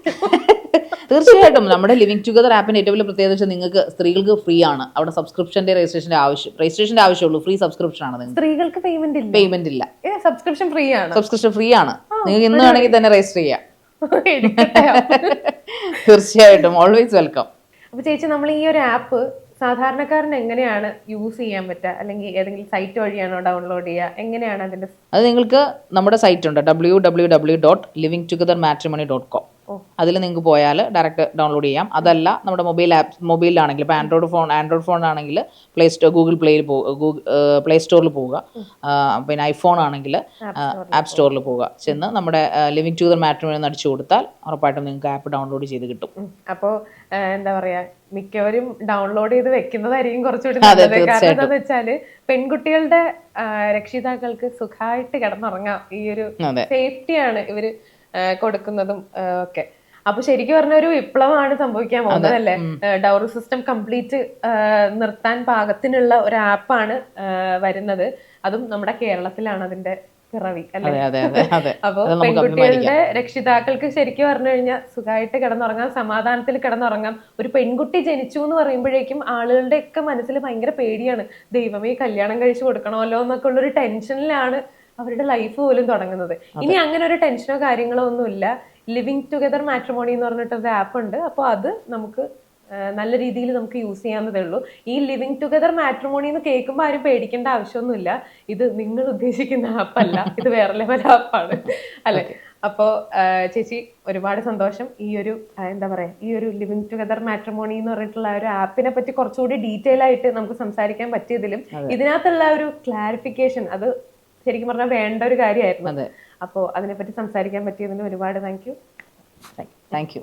തീർച്ചയായിട്ടും. നമ്മുടെ ലിവിങ് ടുഗദർ ആപ്പിന് ഏറ്റവും വലിയ പ്രത്യേകത വെച്ചാൽ നിങ്ങൾക്ക് സ്ത്രീകൾക്ക് ഫ്രീ ആണ്. അവിടെ സബ്സ്ക്രിപ്ഷന്റെ രജിസ്ട്രേഷന്റെ ആവശ്യം. രജിസ്ട്രേഷന്റെ ആവശ്യമുള്ളൂ. ഫ്രീ സബ്സ്ക്രിപ്ഷൻ ആണ് സ്ത്രീകൾക്ക് പേയ്മെന്റ് ഇല്ല. പേയ്മെന്റ് ഇല്ല. സബ്സ്ക്രിപ്ഷൻ ഫ്രീ ആണ്. സബ്സ്ക്രിപ്ഷൻ ഫ്രീ ആണ്. നിങ്ങൾക്ക് ഇന്ന് വേണമെങ്കിൽ തന്നെ രജിസ്റ്റർ ചെയ്യാം. തീർച്ചയായിട്ടും. ഓൾവേസ് വെൽക്കം അപ്പൊ ചേച്ചി നമ്മൾ ഈ ഒരു ആപ്പ് സാധാരണക്കാരന് എങ്ങനെയാണ് യൂസ് ചെയ്യാൻ പറ്റുക? അല്ലെങ്കിൽ ഏതെങ്കിലും സൈറ്റ് വഴിയാണോ ഡൗൺലോഡ് ചെയ്യുക? എങ്ങനെയാണ് അതിന്റെ അത് നിങ്ങൾക്ക് നമ്മുടെ സൈറ്റ് ഉണ്ട് W W W dot living together matrimony dot com അതിൽ നിങ്ങൾക്ക് പോയാൽ ഡയറക്റ്റ് ഡൗൺലോഡ് ചെയ്യാം. അതല്ല നമ്മുടെ മൊബൈൽ ആപ്പ് മൊബൈലിലാണെങ്കിൽ ഇപ്പോൾ ആൻഡ്രോയിഡ് ഫോൺ ആൻഡ്രോയിഡ് ഫോൺ ആണെങ്കിൽ പ്ലേ സ്റ്റോർ ഗൂഗിൾ പ്ലേയിൽ പോകുക പ്ലേ സ്റ്റോറിൽ പോവുക. പിന്നെ ഐഫോൺ ആണെങ്കിൽ ആപ്പ് സ്റ്റോറിൽ പോവുക. ചെന്ന് നമ്മുടെ ലിവിങ് ടു ടൂതർ മാട്രിമോണി എന്ന് അടിച്ചു കൊടുത്താൽ ഉറപ്പായിട്ടും നിങ്ങൾക്ക് ആപ്പ് ഡൗൺലോഡ് ചെയ്ത് കിട്ടും. അപ്പോൾ എന്താ പറയുക മിക്കവരും ഡൗൺലോഡ് ചെയ്ത് വെക്കുന്നതായിരിക്കും കുറച്ചുകൂടി നല്ലത്. കാരണം എന്താണെന്ന് വെച്ചാൽ പെൺകുട്ടികളുടെ രക്ഷിതാക്കൾക്ക് സുഖമായിട്ട് കിടന്നുറങ്ങാം. ഈ ഒരു സേഫ്റ്റിയാണ് ഇവർ കൊടുക്കുന്നതും ഒക്കെ. അപ്പൊ ശരിക്കും പറഞ്ഞ ഒരു വിപ്ലവമാണ് സംഭവിക്കാൻ പോകുന്നത് അല്ലേ? ഡൗറി സിസ്റ്റം കംപ്ലീറ്റ് നിർത്താൻ പാകത്തിനുള്ള ഒരു ആപ്പാണ് വരുന്നത്. അതും നമ്മുടെ കേരളത്തിലാണ് അതിന്റെ പിറവി അല്ലെ? അപ്പൊ പെൺകുട്ടികളുടെ രക്ഷിതാക്കൾക്ക് ശരിക്കും പറഞ്ഞു കഴിഞ്ഞാൽ സുഖമായിട്ട് കിടന്നുറങ്ങാം സമാധാനത്തിൽ കിടന്നുറങ്ങാം. ഒരു പെൺകുട്ടി ജനിച്ചു എന്ന് പറയുമ്പോഴേക്കും ആളുകളുടെ ഒക്കെ മനസ്സിൽ ഭയങ്കര പേടിയാണ്. ദൈവമേ കല്യാണം കഴിച്ചു കൊടുക്കണമല്ലോ എന്നൊക്കെ ഉള്ള ഒരു ടെൻഷനിലാണ് അവരുടെ ലൈഫ് പോലും തുടങ്ങുന്നത്. ഇനി അങ്ങനെ ഒരു ടെൻഷനോ കാര്യങ്ങളോ ഒന്നുമില്ല. ലിവിങ് ടുഗദർ മാട്രിമോണി എന്ന് പറഞ്ഞിട്ട് ഒരു ആപ്പ് ഉണ്ട്. അപ്പോൾ അത് നമുക്ക് നല്ല രീതിയിൽ നമുക്ക് യൂസ് ചെയ്യാവുന്നതേ ഉള്ളൂ. ഈ ലിവിങ് ടുഗദർ മാട്രിമോണി എന്ന് കേൾക്കുമ്പോൾ ആരും പേടിക്കേണ്ട ആവശ്യമൊന്നുമില്ല. ഇത് നിങ്ങൾ ഉദ്ദേശിക്കുന്ന ആപ്പല്ല ഇത് വേറെ ലെവൽ ആപ്പാണ് അല്ലെ? അപ്പോൾ ചേച്ചി ഒരുപാട് സന്തോഷം. ഈ ഒരു എന്താ പറയാ ഈ ഒരു ലിവിങ് ടുഗദർ മാട്രിമോണി എന്ന് പറഞ്ഞിട്ടുള്ള ഒരു ആപ്പിനെ പറ്റി കുറച്ചുകൂടി ഡീറ്റെയിൽ ആയിട്ട് നമുക്ക് സംസാരിക്കാൻ പറ്റിയതിലും ഇതിനകത്തുള്ള ഒരു ക്ലാരിഫിക്കേഷൻ അത് ശരിക്കും പറഞ്ഞാൽ വേണ്ട ഒരു കാര്യമായിരുന്നു അപ്പോൾ അതിനെപ്പറ്റി സംസാരിക്കാൻ പറ്റിയതിന് ഒരുപാട് താങ്ക് യു താങ്ക് യു